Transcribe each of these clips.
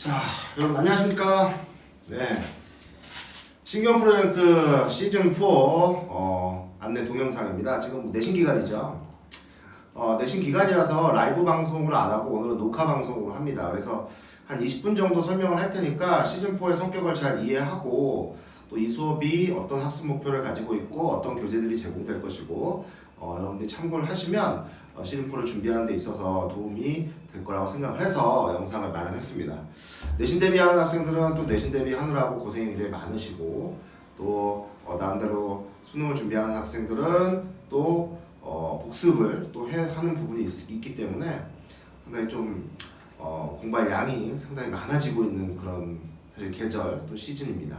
자, 여러분 안녕하십니까? 네. 신경 프로젝트 시즌 4 어, 안내 동영상입니다. 지금 내신 기간이죠. 어, 내신 기간이라서 라이브 방송을 안 하고 오늘은 녹화 방송으로 합니다. 그래서 한 20분 정도 설명을 할 테니까 시즌 4의 성격을 잘 이해하고 또 이 수업이 어떤 학습 목표를 가지고 있고 어떤 교재들이 제공될 것이고 어, 여러분들이 참고를 하시면 어, 시즌 4를 준비하는 데 있어서 도움이 될 거라고 생각을 해서 영상을 마련했습니다. 내신 대비하는 학생들은 또 내신 대비하느라고 고생이 굉장히 많으시고 또 어, 나름대로 수능을 준비하는 학생들은 또 어, 복습을 또 해, 하는 부분이 있, 있기 때문에 상당히 좀 어, 공부할 양이 상당히 많아지고 있는 그런 사실 계절 또 시즌입니다.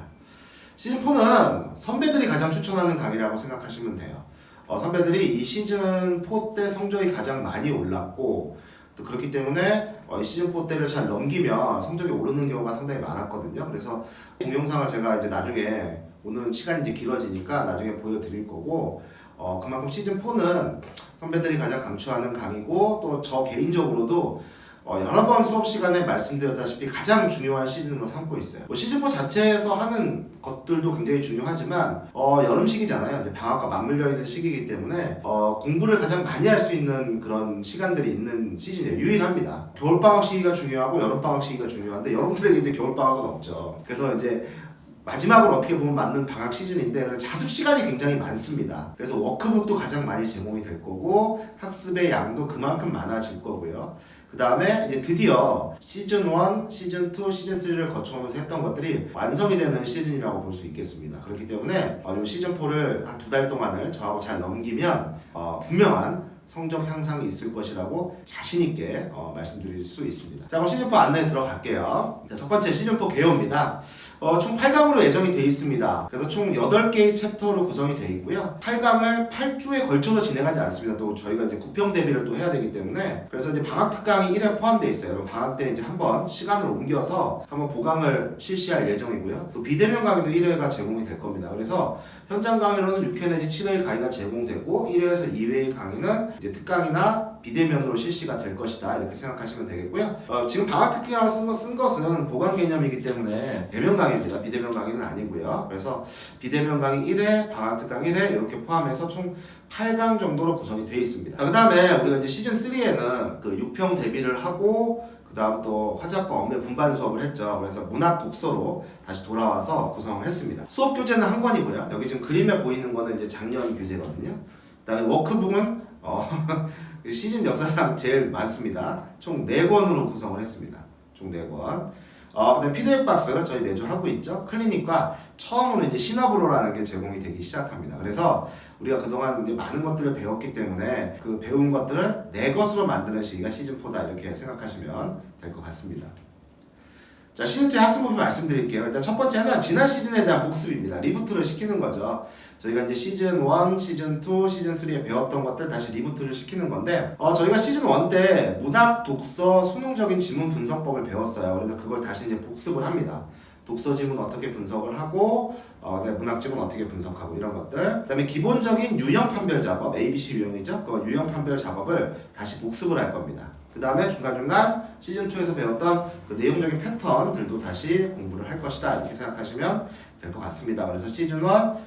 시즌 4는 선배들이 가장 추천하는 강의라고 생각하시면 돼요. 어, 선배들이 이 시즌 4 때 성적이 가장 많이 올랐고 또 그렇기 때문에 어, 이 시즌 4 때를 잘 넘기면 성적이 오르는 경우가 상당히 많았거든요. 그래서 동영상을 제가 이제 나중에 오늘은 시간이 이제 길어지니까 나중에 보여드릴 거고 어, 그만큼 시즌 4는 선배들이 가장 강추하는 강의고 또 저 개인적으로도 어, 여러 번 수업 시간에 말씀드렸다시피 가장 중요한 시즌으로 삼고 있어요. 뭐 시즌 4 자체에서 하는 것들도 굉장히 중요하지만 어, 여름 시기잖아요. 이제 방학과 맞물려 있는 시기이기 때문에 어, 공부를 가장 많이 할 수 있는 그런 시간들이 있는 시즌이에요. 유일합니다. 겨울 방학 시기가 중요하고 여름 방학 시기가 중요한데 여러분들에게 이제 겨울 방학은 없죠. 그래서 이제 마지막으로 어떻게 보면 맞는 방학 시즌인데 자습 시간이 굉장히 많습니다. 그래서 워크북도 가장 많이 제공이 될 거고 학습의 양도 그만큼 많아질 거고요. 그 다음에 이제 드디어 시즌 1, 시즌 2, 시즌 3를 거쳐오면서 했던 것들이 완성이 되는 시즌이라고 볼 수 있겠습니다. 그렇기 때문에 어, 이 시즌 4를 한 두 달 동안을 저하고 잘 넘기면 어, 분명한 성적 향상이 있을 것이라고 자신 있게 어, 말씀드릴 수 있습니다. 자, 그럼 시즌 4 안내 들어갈게요. 자, 첫 번째 시즌 4 개요입니다. 어, 총 8강으로 예정이 되어 있습니다. 그래서 총 8개의 챕터로 구성이 되어 있고요. 8강을 8주에 걸쳐서 진행하지 않습니다. 또 저희가 이제 구평 대비를 또 해야 되기 때문에 그래서 이제 방학 특강이 1회 포함되어 있어요. 방학 때 이제 한번 시간을 옮겨서 한번 보강을 실시할 예정이고요. 또 비대면 강의도 1회가 제공이 될 겁니다. 그래서 현장 강의로는 6회 내지 7회의 강의가 제공되고 1회에서 2회의 강의는 이제 특강이나 비대면으로 실시가 될 것이다 이렇게 생각하시면 되겠고요. 어, 지금 방학 특기라고 쓴, 것- 쓴 것은 보강 개념이기 때문에 대면 강의입니다. 비대면 강의는 아니고요. 그래서 비대면 강의 1회, 방학 특강 1회 이렇게 포함해서 총 8강 정도로 구성이 되어 있습니다. 그 다음에 우리가 이제 시즌 3에는 그 6평 대비를 하고 그 다음 또 화작과 업무 분반 수업을 했죠. 그래서 문학 독서로 다시 돌아와서 구성을 했습니다. 수업 교재는 한 권이고요. 여기 지금 그림에 보이는 거는 이제 작년 교재거든요. 그 다음에 워크북은 어, 시즌 역사상 제일 많습니다. 총 4권으로 구성을 했습니다. 총 4권. 어, 그다음에 PDF 박스 저희 매주 하고 있죠. 클리닉과 처음으로 이제 시나브로라는 게 제공이 되기 시작합니다. 그래서 우리가 그동안 이제 많은 것들을 배웠기 때문에 그 배운 것들을 내 것으로 만드는 시기가 시즌 4다 이렇게 생각하시면 될 것 같습니다. 자 시즌 2의 학습 목표 말씀드릴게요. 일단 첫 번째는 지난 시즌에 대한 복습입니다. 리부트를 시키는 거죠. 저희가 이제 시즌 1, 시즌 2, 시즌 3에 배웠던 것들 다시 리부트를 시키는 건데 어, 저희가 시즌 1 때 문학, 독서, 수능적인 지문 분석법을 배웠어요. 그래서 그걸 다시 이제 복습을 합니다. 독서 지문 어떻게 분석을 하고 어, 문학 지문 어떻게 분석하고 이런 것들. 그다음에 기본적인 유형 판별 작업, ABC 유형이죠. 그 유형 판별 작업을 다시 복습을 할 겁니다. 그 다음에 중간중간 시즌 2에서 배웠던 그 내용적인 패턴들도 다시 공부를 할 것이다 이렇게 생각하시면 될 것 같습니다. 그래서 시즌 1,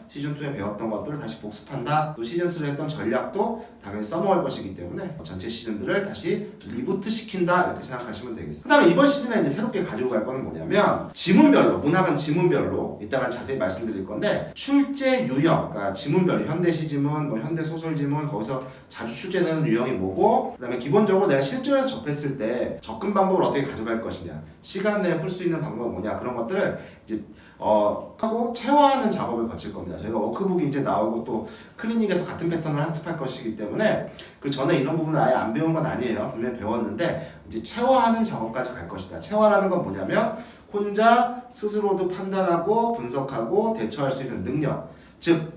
시즌 2에 배웠던 것들을 다시 복습한다. 또 시즌 3에 했던 전략도 당연히 써먹을 것이기 때문에 전체 시즌들을 다시 리부트 시킨다 이렇게 생각하시면 되겠습니다. 그다음에 이번 시즌에 이제 새롭게 가지고 갈 거는 뭐냐면 지문별로 문학은 지문별로 이따가 자세히 말씀드릴 건데 출제 유형, 그러니까 지문별로 현대 시지문, 뭐 현대 소설 지문 거기서 자주 출제되는 유형이 뭐고 그다음에 기본적으로 내가 실전에서 접했을 때 접근 방법을 어떻게 가져갈 것이냐, 시간 내에 풀 수 있는 방법은 뭐냐 그런 것들을 이제 어, 하고 체화하는 작업을 거칠 겁니다. 저희가 워크북이 이제 나오고 또 클리닉에서 같은 패턴을 학습할 것이기 때문에 그 전에 이런 부분을 아예 안 배운 건 아니에요. 분명히 배웠는데 이제 체화하는 작업까지 갈 것이다. 체화라는 건 뭐냐면 혼자 스스로도 판단하고 분석하고 대처할 수 있는 능력, 즉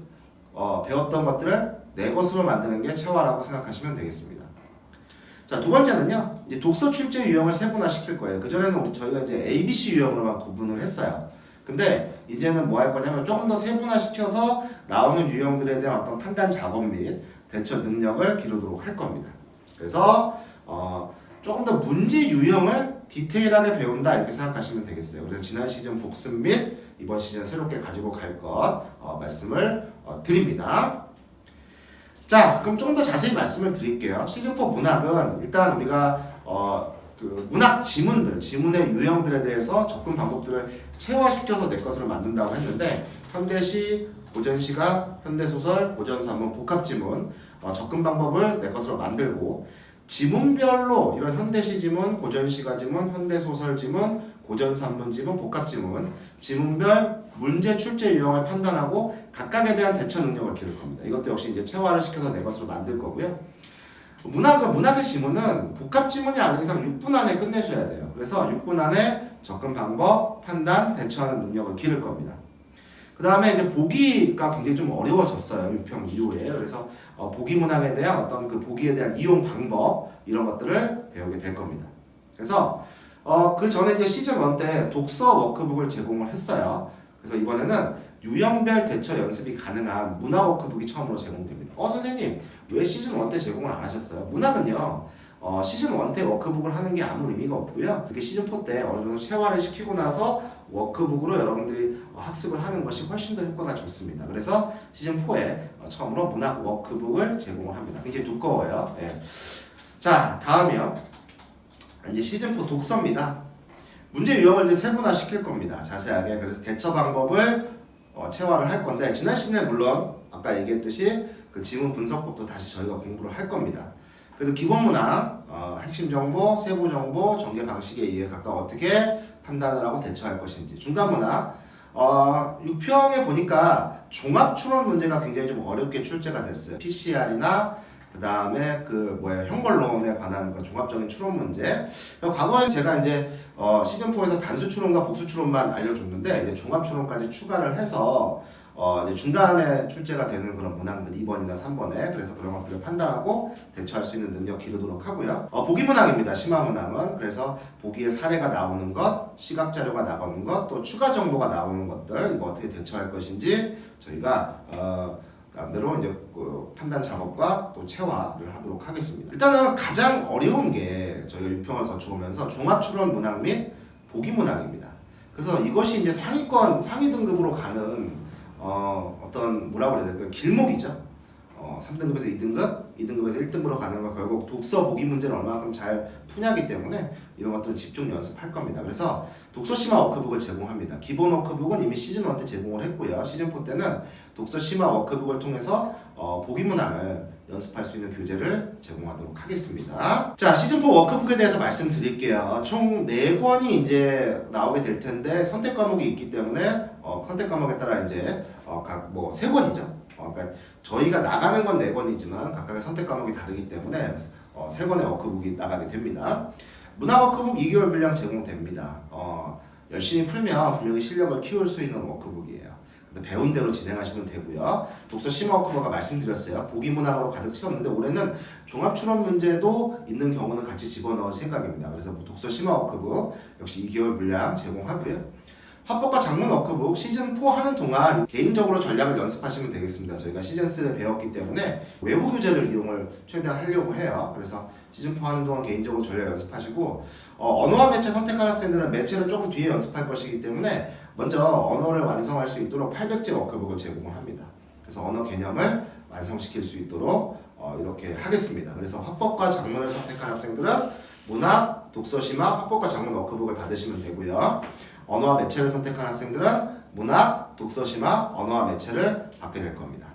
어, 배웠던 것들을 내 것으로 만드는 게 체화라고 생각하시면 되겠습니다. 자, 두 번째는요. 이제 독서 출제 유형을 세분화 시킬 거예요. 그 전에는 우리 저희가 이제 ABC 유형으로만 구분을 했어요. 근데 이제는 뭐 할 거냐면 조금 더 세분화 시켜서 나오는 유형들에 대한 어떤 판단 작업 및 대처 능력을 기르도록 할 겁니다. 그래서 어, 조금 더 문제 유형을 디테일하게 배운다 이렇게 생각하시면 되겠어요. 그래서 지난 시즌 복습 및 이번 시즌 새롭게 가지고 갈 것 어, 말씀을 어, 드립니다. 자, 그럼 좀 더 자세히 말씀을 드릴게요. 시즌 4 문학은 일단 우리가 어, 그 문학 지문들, 지문의 유형들에 대해서 접근 방법들을 체화시켜서 내 것으로 만든다고 했는데 현대시, 고전시가, 현대소설, 고전사문, 복합지문 어, 접근 방법을 내 것으로 만들고 지문별로 이런 현대시 지문, 고전시가 지문, 현대소설 지문, 고전산문 지문, 복합 지문 지문별 문제 출제 유형을 판단하고 각각에 대한 대처 능력을 기를 겁니다. 이것도 역시 이제 체화를 시켜서 내 것으로 만들 거고요. 문학은 문학의 지문은 복합 지문이 아닌 이상 6분 안에 끝내셔야 돼요. 그래서 6분 안에 접근 방법, 판단, 대처하는 능력을 기를 겁니다. 그 다음에 이제 보기가 굉장히 좀 어려워졌어요. 6평 이후에. 그래서 어, 보기 문학에 대한 어떤 그 보기에 대한 이용 방법 이런 것들을 배우게 될 겁니다. 그래서 어, 그 전에 이제 시즌 1 때 독서 워크북을 제공을 했어요. 그래서 이번에는 유형별 대처 연습이 가능한 문학 워크북이 처음으로 제공됩니다. 어 선생님 왜 시즌 1 때 제공을 안 하셨어요? 문학은요. 어, 시즌 1 때 워크북을 하는 게 아무 의미가 없고요. 이렇게 시즌 4 때 어느 정도 체화를 시키고 나서 워크북으로 여러분들이 어, 학습을 하는 것이 훨씬 더 효과가 좋습니다. 그래서 시즌 4에 처음으로 문학 워크북을 제공을 합니다. 굉장히 두꺼워요. 예. 자, 다음이요. 이제 시즌 4 독서입니다. 문제 유형을 이제 세분화 시킬 겁니다. 자세하게. 그래서 대처 방법을 어, 체화를 할 건데 지난 시즌에 물론 아까 얘기했듯이 그 지문 분석법도 다시 저희가 공부를 할 겁니다. 그래서 기본 문항, 어, 핵심 정보, 세부 정보, 전개 방식에 의해 각각 어떻게 판단을 하고 대처할 것인지 중간 문항 어, 6평에 보니까 종합 추론 문제가 굉장히 좀 어렵게 출제가 됐어요. PCR이나 그 다음에 그 뭐야 형벌론에 관한 그 종합적인 추론 문제. 과거에 제가 이제 어, 시즌 4에서 단수 추론과 복수 추론만 알려줬는데 이제 종합 추론까지 추가를 해서 어, 이제 중간에 출제가 되는 그런 문항들 2번이나 3번에 그래서 그런 것들을 판단하고 대처할 수 있는 능력 기르도록 하고요. 어, 보기 문항입니다. 심화 문항은 그래서 보기에 사례가 나오는 것, 시각 자료가 나오는 것, 또 추가 정보가 나오는 것들 이거 어떻게 대처할 것인지 저희가 어, 나름대로 이제 그 판단 작업과 또 체화를 하도록 하겠습니다. 일단은 가장 어려운 게 저희가 유평을 거쳐오면서 종합 추론 문항 및 보기 문항입니다. 그래서 이것이 이제 상위권 상위 등급으로 가는 어, 어떤 뭐라고 그래야 될까요? 길목이죠. 어, 3등급에서 2등급, 2등급에서 1등급으로 가는 건 결국 독서 보기 문제를 얼마만큼 잘 푸냐기 때문에 이런 것들을 집중 연습할 겁니다. 그래서 독서 심화 워크북을 제공합니다. 기본 워크북은 이미 시즌 1 때 제공을 했고요. 시즌 4 때는 독서 심화 워크북을 통해서 어, 보기 문항을 연습할 수 있는 교재를 제공하도록 하겠습니다. 자, 시즌 4 워크북에 대해서 말씀드릴게요. 총 4권이 이제 나오게 될 텐데 선택 과목이 있기 때문에 어, 선택 과목에 따라 이제 어, 각뭐 3권이죠. 어, 그러니까 저희가 나가는 건 4권이지만 각각의 선택 과목이 다르기 때문에 어, 3권의 워크북이 나가게 됩니다. 문화 워크북 2개월 분량 제공됩니다. 어, 열심히 풀면 분명히 실력을 키울 수 있는 워크북이에요. 배운 대로 진행하시면 되고요. 독서 심화 워크북가 말씀드렸어요. 보기 문학으로 가득 채웠는데 올해는 종합 추론 문제도 있는 경우는 같이 집어넣을 생각입니다. 그래서 뭐 독서 심화 워크북 역시 2개월 분량 제공하고요. 화법과 장문 워크북 시즌 4 하는 동안 개인적으로 전략을 연습하시면 되겠습니다. 저희가 시즌 3를 배웠기 때문에 외부 교재를 이용을 최대한 하려고 해요. 그래서 시즌 4 하는 동안 개인적으로 전략 연습하시고 어, 언어와 매체 선택한 학생들은 매체를 조금 뒤에 연습할 것이기 때문에 먼저 언어를 완성할 수 있도록 800제 워크북을 제공을 합니다. 그래서 언어 개념을 완성시킬 수 있도록 어, 이렇게 하겠습니다. 그래서 화법과 장문을 선택한 학생들은 문학, 독서심화, 화법과 장문 워크북을 받으시면 되고요. 언어와 매체를 선택한 학생들은 문학, 독서심화, 언어와 매체를 받게 될 겁니다.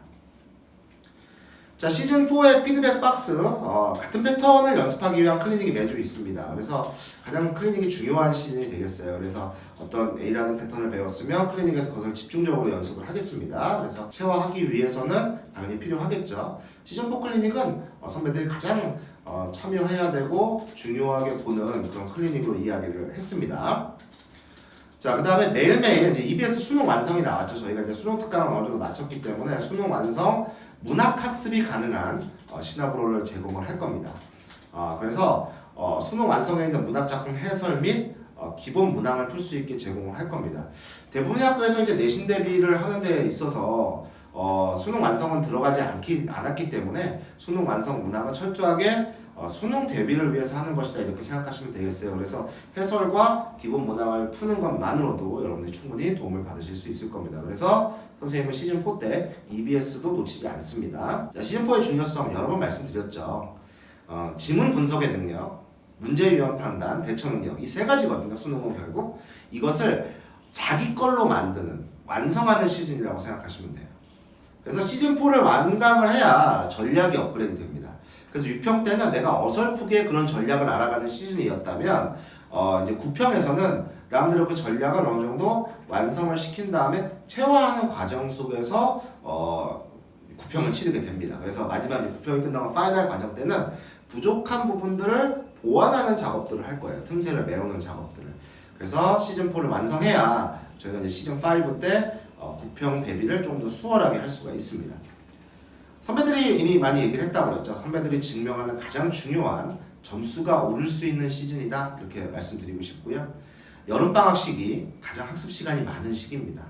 자 시즌 4의 피드백 박스 어, 같은 패턴을 연습하기 위한 클리닉이 매주 있습니다. 그래서 가장 클리닉이 중요한 시즌이 되겠어요. 그래서 어떤 A라는 패턴을 배웠으면 클리닉에서 그것을 집중적으로 연습을 하겠습니다. 그래서 체화하기 위해서는 당연히 필요하겠죠. 시즌 4 클리닉은 어, 선배들이 가장 어, 참여해야 되고 중요하게 보는 그런 클리닉으로 이야기를 했습니다. 자, 그 다음에 매일매일 이제 EBS 수능 완성이 나왔죠. 저희가 이제 수능 특강을 어느 정도 마쳤기 때문에 수능 완성 문학 학습이 가능한 어, 시나브로를 제공을 할 겁니다. 어, 그래서 어, 수능 완성에 있는 문학 작품 해설 및 어, 기본 문항을 풀 수 있게 제공을 할 겁니다. 대부분의 학교에서 이제 내신 대비를 하는 데 있어서 어, 수능 완성은 들어가지 않기, 않았기 때문에 수능 완성 문항은 철저하게 수능 대비를 위해서 하는 것이다 이렇게 생각하시면 되겠어요. 그래서 해설과 기본 문항을 푸는 것만으로도 여러분들이 충분히 도움을 받으실 수 있을 겁니다. 그래서 선생님은 시즌 4 때 EBS도 놓치지 않습니다. 자, 시즌 4의 중요성 여러 번 말씀드렸죠. 어, 지문 분석의 능력, 문제 유형 판단, 대처 능력 이 세 가지거든요. 수능은 결국 이것을 자기 걸로 만드는 완성하는 시즌이라고 생각하시면 돼요. 그래서 시즌 4를 완강을 해야 전략이 업그레이드 됩니다. 그래서 6평 때는 내가 어설프게 그런 전략을 알아가는 시즌이었다면 어 이제 9평에서는 나름대로 그 전략을 어느 정도 완성을 시킨 다음에 체화하는 과정 속에서 어 9평을 치르게 됩니다. 그래서 마지막 이제 9평이 끝나고 파이널 과정 때는 부족한 부분들을 보완하는 작업들을 할 거예요. 틈새를 메우는 작업들을. 그래서 시즌 4를 완성해야 저희가 이제 시즌 5 때 어, 9평 대비를 좀 더 수월하게 할 수가 있습니다. 선배들이 이미 많이 얘기를 했다고 그랬죠. 선배들이 증명하는 가장 중요한 점수가 오를 수 있는 시즌이다. 이렇게 말씀드리고 싶고요. 여름방학 시기 가장 학습 시간이 많은 시기입니다.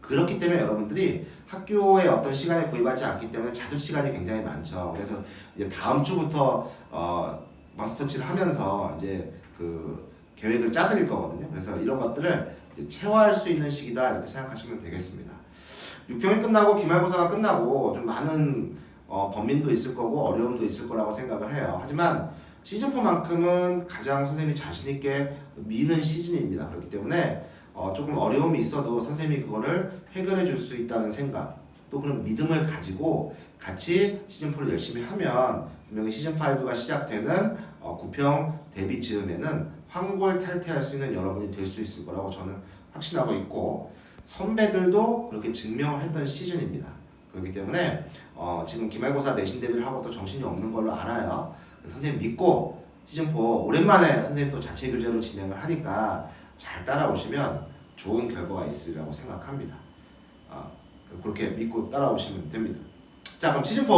그렇기 때문에 여러분들이 학교에 어떤 시간에 구입하지 않기 때문에 자습 시간이 굉장히 많죠. 그래서 이제 다음 주부터 어, 마스터치를 하면서 이제 그 계획을 짜드릴 거거든요. 그래서 이런 것들을 체화할 수 있는 시기다 이렇게 생각하시면 되겠습니다. 6평이 끝나고 기말고사가 끝나고 좀 많은 어, 범민도 있을 거고 어려움도 있을 거라고 생각을 해요. 하지만 시즌 4만큼은 가장 선생님이 자신 있게 미는 시즌입니다. 그렇기 때문에 어, 조금 어려움이 있어도 선생님이 그거를 해결해 줄 수 있다는 생각 또 그런 믿음을 가지고 같이 시즌 4를 열심히 하면 분명히 시즌 5가 시작되는 어, 9평 데뷔 즈음에는 황골 탈퇴할 수 있는 여러분이 될 수 있을 거라고 저는 확신하고 있고 선배들도 그렇게 증명을 했던 시즌입니다. 그렇기 때문에 어, 지금 기말고사 내신 대비를 하고 또 정신이 없는 걸로 알아요. 선생님 믿고 시즌 4 오랜만에 선생님 또 자체 교재로 진행을 하니까 잘 따라오시면 좋은 결과가 있으리라고 생각합니다. 어, 그렇게 믿고 따라오시면 됩니다. 자 그럼 시즌 4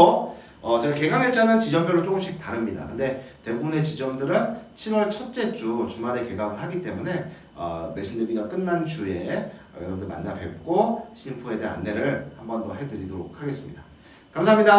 어, 제가 개강 일자는 지점별로 조금씩 다릅니다. 근데 대부분의 지점들은 7월 첫째 주 주말에 개강을 하기 때문에 어, 내신 대비가 끝난 주에 어, 여러분들 만나 뵙고 4에 대한 안내를 한 번 더 해드리도록 하겠습니다. 감사합니다.